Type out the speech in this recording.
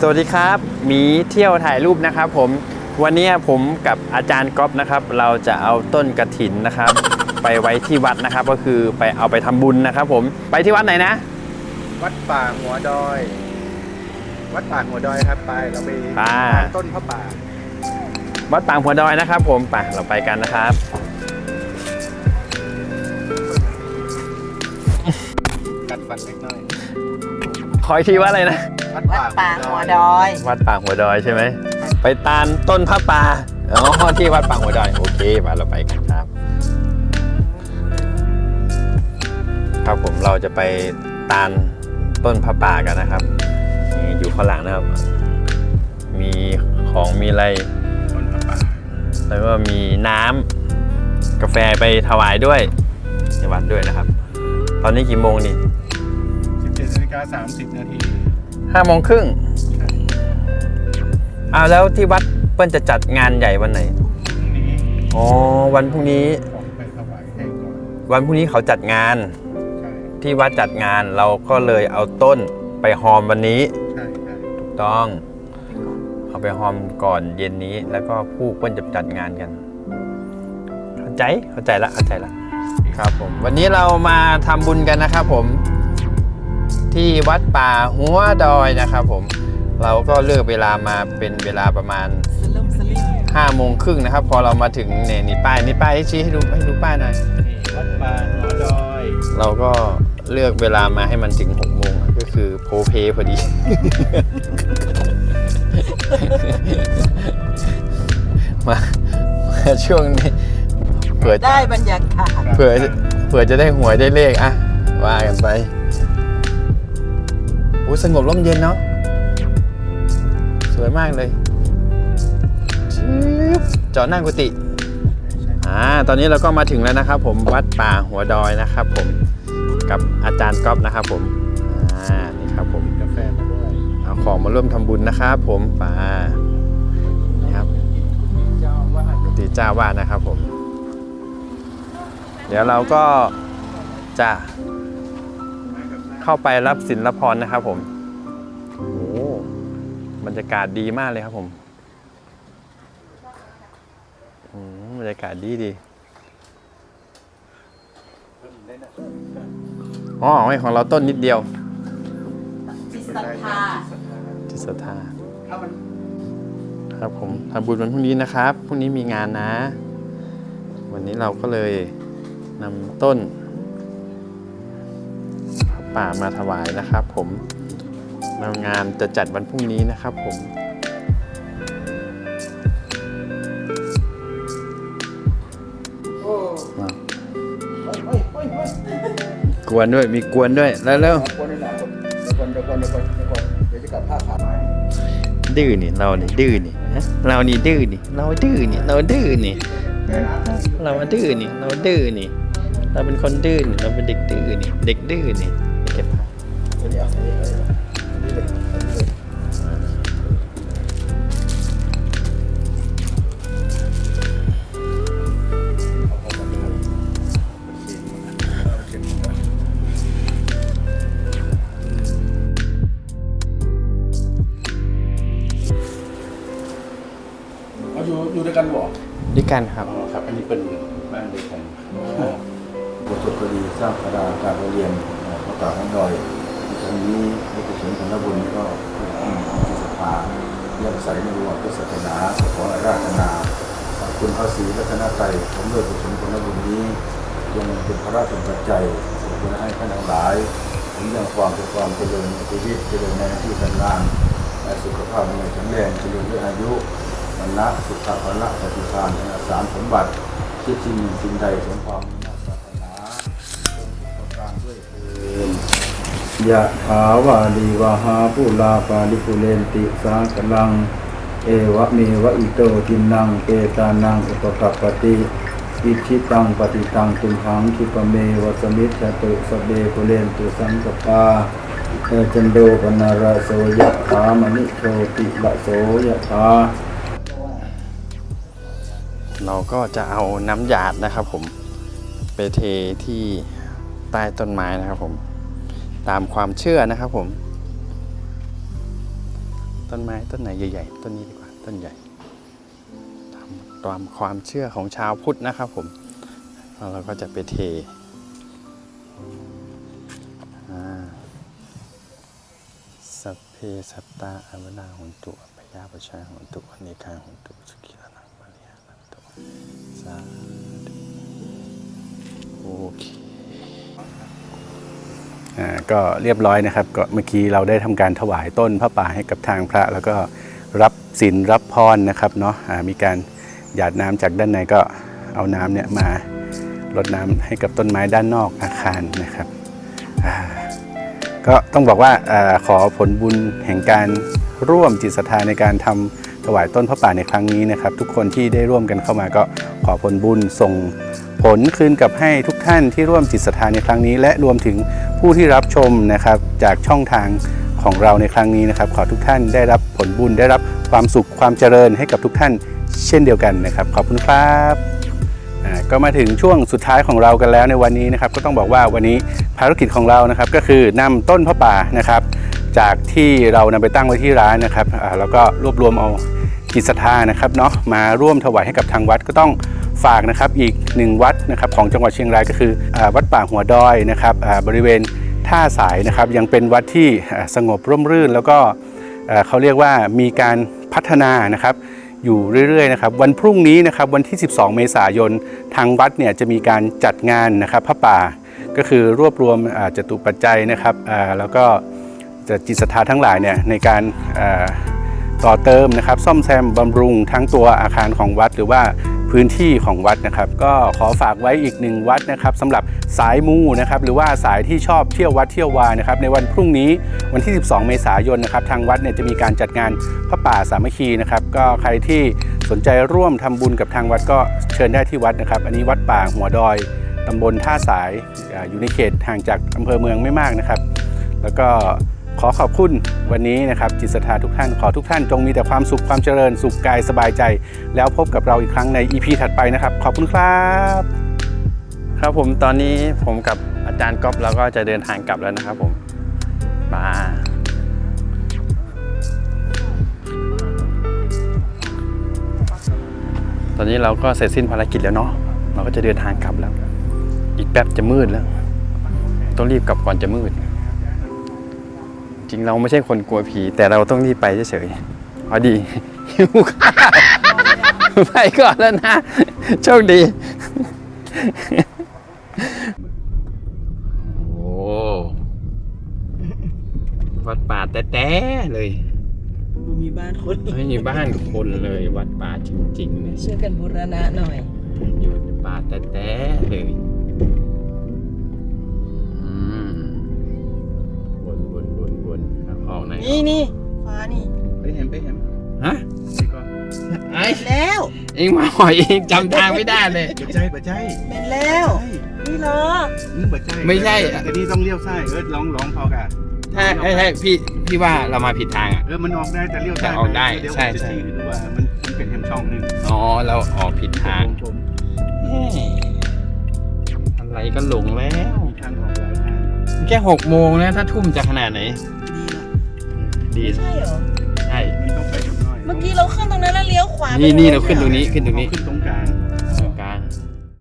สวัสดีครับหมีเที่ยวถ่ายรูปนะครับผม วันนี้ผมกับอาจารย์ก๊อฟนะครับ เราจะเอาต้นกระถินนะครับ ไปไว้ที่วัดนะครับ ก็คือไปเอาไปทำบุญนะครับ ผม ไปที่วัดไหนนะ วัดป่าหัวดอย วัดป่าหัวดอยครับไปเราไปอ่า ทานต้นพระป่า วัดปางหัวดอยนะครับ ผมไปเราไปกันนะครับ กัดฟันเล็กน้อย ขออีกทีว่าอะไรนะ วัดวัป่าดป่าหัวดอย วัดปางหัวดอยใช่ไหม ไปตานต้นพระป่าอ๋อที่วัดปางหัวดอย โอเคมาเราไปกันครับ ครับผมเราจะไปตานต้นพระป่ากันนะครับนี่อยู่ข้างหลังนะครับ มีของมีอะไรต้นพระป่าแล้วก็มีน้ำกาแฟไปถวายด้วยในวัดด้วยนะครับ ตอนนี้กี่โมงนี่ 17นาฬิกา30นาทีห้าโมงครึ่งอ้าวแล้วที่วัดเปิ้ลจะจัดงานใหญ่วันไหน พรุ่งนี้อ๋อ วันพรุ่งนี้ของไปถวายให้ก่อนวันพรุ่งนี้เขาจัดงาน ใช่ที่วัดจัดงานเราก็เลยเอาต้นไปหอมวันนี้ ใช่ใช่ถูกต้อง เอาไปหอมก่อนเย็นนี้ แล้วก็ผู้เปิ้ลจะจัดงานกัน เข้าใจ เข้าใจละ เข้าใจละ ครับผม วันนี้เรามาทำบุญกันนะครับผม ที่วัดป่าหัวดอยนะครับผมเราก็เลือกเวลามาเป็นเวลาประมาณสลึมสลิม5โมงครึ่งนะครับ พอเรามาถึงเนี่ยนี่ป้ายนี่ป้ายให้ชี้ให้ดูให้ดูป้ายหน่อยนี่วัดป่าหัวดอย เราก็เลือกเวลามาให้มันถึง6โมงอะก็คือโพเพพอดี มามาช่วงนี้เผื่อได้บรรยากาศเผื่อเผื่อจะได้หวยได้เลขอะว่ากันไปโอ้สงบร่มเย็นเนาะสวยมากเลยชืบจอดหน้ากุฏิอ่าตอนนี้เราก็มาถึงแล้วนะครับ ผมวัดป่าหัวดอยนะครับ ผมกับอาจารย์ก๊อฟนะครับ ผมอ่านี่ครับผมกาแฟมาด้วยเอาของมาร่วมทำบุญนะครับผมป่านี่ครับเจ้าว่ากุฏิเจ้าวาดนะครับผม เดี๋ยวเราก็จะ เข้าไปรับสินรับพรนะครับผมโอ้โหบรรยากาศดีมากเลยครับผมอืมบรรยากาศดีดีอ๋อไม่ของเราต้นนิดเดียวจิตศรัทธาจิตศรัทธาถ้ามันครับผมทำบุญวันพรุ่งนี้นะครับพรุ่งนี้มีงานนะ วันนี้เราก็เลยนำต้นผ้า ป่ามาถวายนะครับ ผมงานจะจัดวันพรุ่งนี้นะครับ ผมกวนด้วยมีกวนด้วยแล้วแล้วดื้อนี่เรานี่ดื้อนี่เรานี่ดื้อนี่เราดื้อนี่เราดื้อนี่เราดื้อนี่เราดื้อนี่เราเป็นคนดื้อนี่เราเป็นเด็กดื้อนี่เด็กดื้อนี่ เก็บผ้าเดี๋ยวเดี๋ยวเดี๋ยวเดี๋ยวเดี๋ยวเขาอยู่อยู่ด้วยกันบ่ ด้วยกันครับ อ๋อครับ อันนี้เป็นบ้านเดียวกันบทสวดก็ดีสร้างพระดาการเรียน พระป่าทั้งดอยตรงนี้ในกุศลของนบุญก็เป็นที่จิตศรัทธาเรื่องใสในวัวพุทธศาสนาขออาราธนาขอบคุณพระศรีรัตนตรัยผมด้วยกุศลของนบุญนี้ยังเป็นพระราชปัจจัยขอบคุณให้ท่านทั้งหลายถึงเรื่องความเป็นความเจริญในชีวิตเจริญในที่การงานและสุขภาพในแข็งแรงเจริญด้วยอายุวันละสุขภาพละปฏิภาณสารสมบัติคิดสิ่งหนึ่งสิ่งใดสมความ ยะถาวาลีวาหาปุลาปาลิปุเรนติสากลัง เอวะเมวะอิโตทินังเปตานังอุปกัปปติอิชิตังปฏิตังตุมหังคิปเมวะสมิจฉตุสเบปุเรนตุสังกปาเอจันโดปนาราโสยะถามณิโชติละโสยะถาเราก็จะเอาน้ำหยาดนะครับผม ไปเทที่ใต้ต้นไม้นะครับผม ตามความเชื่อนะครับผม ต้นไม้ต้นไหนใหญ่ๆ ต้นนี้ดีกว่าต้นใหญ่ทำตามความเชื่อของชาวพุทธนะครับผมเราก็จะไปเทสัพเพสัตตาอวนาหุนตุอัปยาปชาหุนตุอเนกาหุนตุสุขีรนังปริยานันตุสาธุโอเค ก็เรียบร้อยนะครับก็เมื่อกี้เราได้ทำการถวายต้นพระป่าให้กับทางพระ แล้วก็รับศีลรับพรนะครับเนาะมีการหยาดน้ำจากด้านในก็เอาน้ำเนี่ยมารดน้ำให้กับต้นไม้ด้านนอกอาคารนะครับก็ต้องบอกว่าอาขอผลบุญแห่งการร่วมจิตศรัทธาในการทำถวายต้นพระป่าในครั้งนี้นะครับ ทุกคนที่ได้ร่วมกันเข้ามาก็ขอผลบุญส่งผลคืนกลับให้ทุกท่านที่ร่วมจิตศรัทธาในครั้งนี้ และรวมถึง ผู้ที่รับชมนะครับจากช่องทางของเราในครั้งนี้นะครับ ขอทุกท่านได้รับผลบุญได้รับความสุขความเจริญให้กับทุกท่านเช่นเดียวกันนะครับ ขอบคุณครับก็มาถึงช่วงสุดท้ายของเรากันแล้วในวันนี้นะครับ ก็ต้องบอกว่าวันนี้ภารกิจของเรานะครับก็คือนำต้นพระป่านะครับ จากที่เรานำไปตั้งไว้ที่ร้านนะครับแล้วก็รวบรวมเอาจิตศรัทธานะครับเนาะมาร่วมถวายให้กับทางวัดก็ต้อง ฝากนะครับอีกหนึ่งวัดนะครับของจังหวัดเชียงรายก็คือวัดป่าหัวดอยนะครับบริเวณท่าสายนะครับยังเป็นวัดที่สงบร่มรื่น แล้วก็เขาเรียกว่ามีการพัฒนานะครับอยู่เรื่อยๆนะครับวันพรุ่งนี้นะครับวันที่ 12 เมษายนทางวัดเนี่ยจะมีการจัดงานนะครับพระป่าก็คือรวบรวมจตุปัจจัยนะครับแล้วก็จะจิตศรัทธาทั้งหลายเนี่ยในการต่อเติมนะครับซ่อมแซมบำรุงทั้งตัวอาคารของวัดหรือว่า พื้นที่ของวัดนะครับ ก็ขอฝากไว้อีกหนึ่งวัดนะครับสำหรับสายมูนะครับหรือว่าสายที่ชอบเที่ยววัดเที่ยววานะครับในวันพรุ่งนี้วันที่ 12 เมษายนนะครับทางวัดเนี่ยจะมีการจัดงานพระป่าสามัคคีนะครับก็ใครที่สนใจร่วมทำบุญกับทางวัดก็เชิญได้ที่วัดนะครับ อันนี้วัดป่าหัวดอยตำบลท่าสายอ่าอยู่ในเขตห่างจากอำเภอเมืองไม่มากนะครับ แล้วก็ ขอขอบคุณวันนี้นะครับ จิตศรัทธาทุกท่านขอทุกท่านจงมีแต่ความสุขความเจริญ สุขกายสบายใจ แล้วพบกับเราอีกครั้งใน EP ถัดไปนะครับ ขอบคุณครับ ครับผมตอนนี้ผมกับอาจารย์ก๊อฟเราก็จะเดินทางกลับแล้วนะครับผมมาตอนนี้เราก็เสร็จสิ้นภารกิจแล้วเนาะเราก็จะเดินทางกลับแล้ว อีกแป๊บจะมืดแล้ว ต้องรีบกลับก่อนจะมืด จริงเราไม่ใช่คนกลัวผี แต่เราต้องรีบไปเฉยๆพอดีหิวข้าวไปก่อนแล้วนะ โชคดี โอ้วัดป่าแต้ๆเลยมีบ้านคนไม่มีบ้านคนเลยวัดป่าจริงๆเลยช่วยกันบูรณะหน่อย อยู่ในป่าแต้ๆเลย นนี่นี่ฟ้านี่ไปเห็นไปเห็นฮะนี่ก็ไอ้แล้วเองมาหอยเองจำทางไม่ได้เลยบัจใจบัจใจเป็นแล้ว นี่เหรออืมบัจใจไม่ใช่แต่นี่ต้องเลี้ยวซ้ายเออลองลองพอกะใช่ใช่ใช่พี่พี่ว่าเรามาผิดทางอะเออมันออกได้แต่เลี้ยวซ้ายแต่ออกได้เยวใช่ผมจะใช่ชี้ให้ดูว่ามันมันเป็นแฮมช่องหนึ่งอ๋อเราออกผิดทางชมเฮ้ยอะไรก็หลงแล้วมีทางออกหลายทางแค่หกโมงนะถ้าทุ่มจะขนาดไหน ดีดีละไม่ใช่เหรอ ใช่ นี่ต้องไปกันหน่อยเมื่อกี้เราขึ้นตรงนั้นแล้วเลี้ยวขวานี่ไปนี่ลยเราขึ้นตรงนี้ขึ้นตรงนี้ ขึ้นตรงกลาง